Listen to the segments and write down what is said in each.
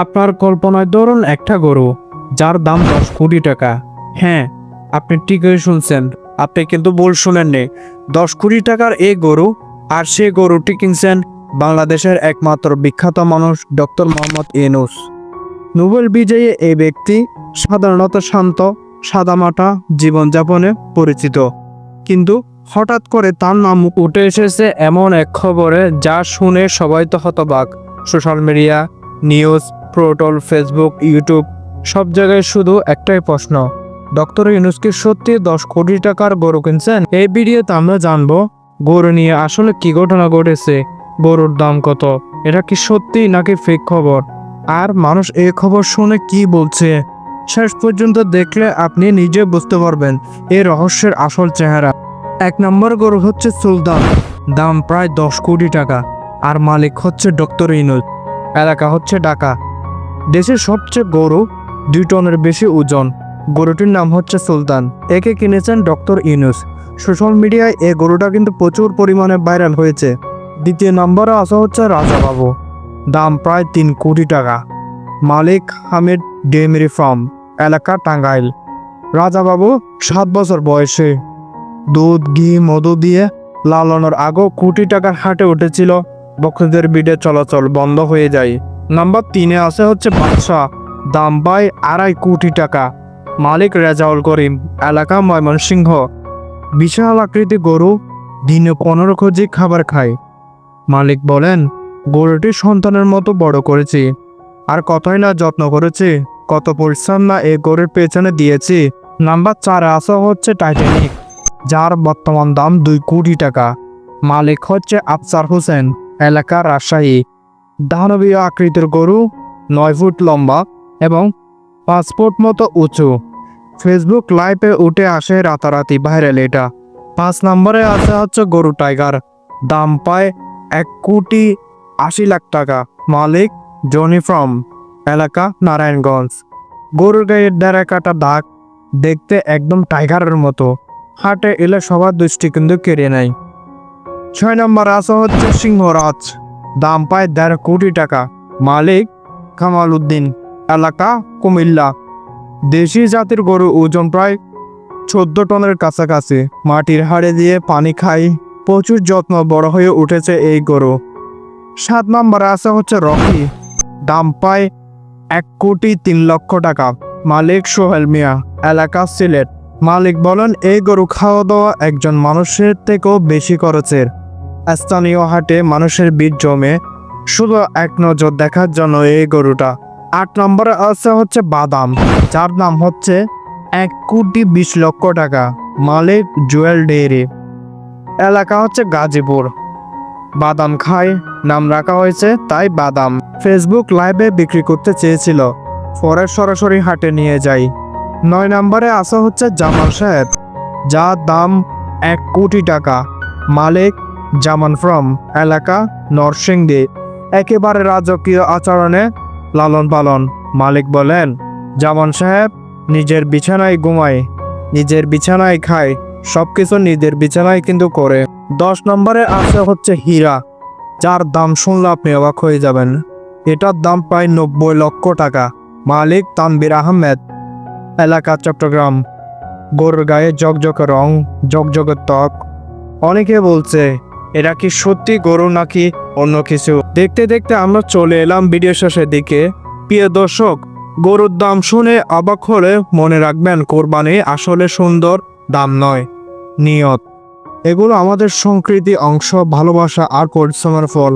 আপনার কল্পনায় ধরুন একটা গরু, যার দাম দশ কোটি টাকা। হ্যাঁ আপনি ঠিকই শুনছেন, আপনি কিন্তু ভুল শুনেননি। দশ কোটি টাকার এই গরু আর সেই গরুটি কিনছেন বাংলাদেশের একমাত্র বিখ্যাত মানুষ ডক্টর মোহাম্মদ ইউনুস। নোবেল বিজয়ী এই ব্যক্তি সাধারণত শান্ত, সাদামাটা জীবনযাপনে পরিচিত। কিন্তু হঠাৎ করে তার নাম উঠে এসেছে এমন এক খবরে যা শুনে সবাই তো হতবাক। Social media, news portal Facebook YouTube সব জায়গায় শুধু একটাই প্রশ্ন। ডক্টর ইউনুস কি সত্যি দশ কোটি টাকার গরু কিনছেন? এই ভিডিওতে আমরা জানব, গরু নিয়ে আসলে কি ঘটনা ঘটেছে, গরুর দাম কত, এটা কি সত্যি নাকি ফেক খবর? আর মানুষ এই খবর শুনে কি বলছে? শেষ পর্যন্ত দেখলে আপনি নিজে বুঝতে পারবেন এই রহস্যের আসল চেহারা। এক নম্বর গরু হচ্ছে সুলতান, দাম প্রায় দশ কোটি টাকা, আর মালিক হচ্ছে ডক্টর ইনুজ এলাকা হচ্ছে ঢাকা। দেশের সবচেয়ে গরু দুই টনের বেশি ওজন। গরুটির নাম হচ্ছে সুলতান। একে কিনেছেন ডক্টর ইউনুস। সোশ্যাল মিডিয়ায় এই গরুটা কিন্তু প্রচুর পরিমাণে ভাইরাল হয়েছে। দ্বিতীয় নম্বরে আসা হচ্ছে রাজাবাবু। দাম প্রায় তিন কোটি টাকা। মালিক হামিদ ডেমিরি ফার্ম, এলাকা টাঙ্গাইল। রাজাবাবু, সাত বছর বয়সে। দুধ, ঘি, মধু দিয়ে লালনের আগেও কোটি টাকার হাটে উঠেছিল। বক্সদের বিডে চলাচল বন্ধ হয়ে যায়। নাম্বার তিনে আছে হচ্ছে বাদশাহ। দাম পায় আড়াই কোটি টাকা। মালিক রেজাউল করিম, এলাকা ময়মনসিংহ। বিশাল আকৃতি গরু, দিনে পনেরো কেজি খাবার খায়। মালিক বলেন, গরুটি সন্তানের মতো বড় করেছি। আর কতই না যত্ন করেছি, কত পরিশ্রম না এই গরুর পেছনে দিয়েছি। নাম্বার চারে আসা হচ্ছে টাইটানিক যার বর্তমান দাম দুই কোটি টাকা। মালিক হচ্ছে আফসার হোসেন এলাকা রাজশাহী। দানবীয় আকৃতির গরু নয় ফুট লম্বা এবং ফুট মতো উঁচু। ফেসবুক লাইভে উঠে আসে রাতারাতি ভাইরাল এটা। পাঁচ নম্বরে আছে হচ্ছে গরু টাইগার দাম পায় এক কোটি আশি লাখ টাকা। মালিক জনি ফ্রম এলাকা নারায়ণগঞ্জ। গরুর গায়ের দ্বারা কাটা দাগ দেখতে একদম টাইগারের মতো। হাটে এলে সবার দৃষ্টি কিন্তু কেড়ে নেয়। ছয় নম্বর আসা হচ্ছে সিংহরাজ। দাম পায় দেড় কোটি টাকা। মালিক কামাল উদ্দিন এলাকা কুমিল্লা। দেশি জাতির গরু ওজন প্রায় চোদ্দ টনের কাছাকাছি। মাটির হাড়ে দিয়ে পানি খাই, প্রচুর যত্ন বড় হয়ে উঠেছে এই গরু। সাত নম্বরে আছে হচ্ছে রকি। দাম পায় এক কোটি তিন লক্ষ টাকা। মালিক সোহেল মিয়া, এলাকা সিলেট। মালিক বলেন, এই গরু খাওয়া দাওয়া একজন মানুষের থেকেও বেশি খরচের। স্থানীয় হাটে মানুষের বীজ জমে শুধু এক নজর দেখার জন্য এই গরুটা। আট নম্বরে আছে হচ্ছে বাদাম, যার নাম হচ্ছে এক কোটি বিশ লক্ষ টাকা মালিক জুয়েল ডেয়ারি এলাকা হচ্ছে গাজীপুর। বাদাম খায়, নাম রাখা হয়েছে তাই বাদাম। ফেসবুক লাইভে বিক্রি করতে চেয়েছিল, পরে সরাসরি হাটে নিয়ে যাই নয় নম্বরে আসা হচ্ছে জামাল সাহেব, যার দাম এক কোটি টাকা, মালিক জামান ফ্রম এলাকা, নরসিংদী। একেবারে রাজকীয় আচরণে লালন পালন মালিক বলেন জামান সাহেব, নিজের বিছানায় ঘুমায়, নিজের বিছানায় খায়, সবকিছু নিজের বিছানায় কিন্তু করে। দশ নম্বরে আছে হচ্ছে হীরা, যার দাম শুনলে আপনি অবাক হয়ে যাবেন। এটার দাম প্রায় নব্বই লক্ষ টাকা। মালিক তানবির আহমেদ, এলাকা চট্টগ্রাম। গরুর গায়ে জকজকে রং জকজকে ত্বক। অনেকে বলছে এটা কি সত্যি গরু নাকি অন্য কিছু? দেখতে দেখতে আমরা চলে এলাম ভিডিও শেষের দিকে। প্রিয় দর্শক, গরুর দাম শুনে অবাক হলে মনে রাখবেন, কোরবানি আসলে সুন্দর দাম নয়, নিয়ত। এগুলো আমাদের সংস্কৃতি অংশ, ভালোবাসা আর পরিশ্রমের ফল।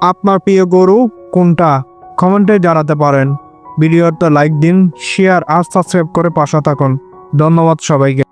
আপনার প্রিয় গরু কোনটা? কমেন্টে জানাতে পারেন। ভিডিওটা লাইক দিন, শেয়ার আর সাবস্ক্রাইব করে পাশে থাকুন। ধন্যবাদ সবাইকে।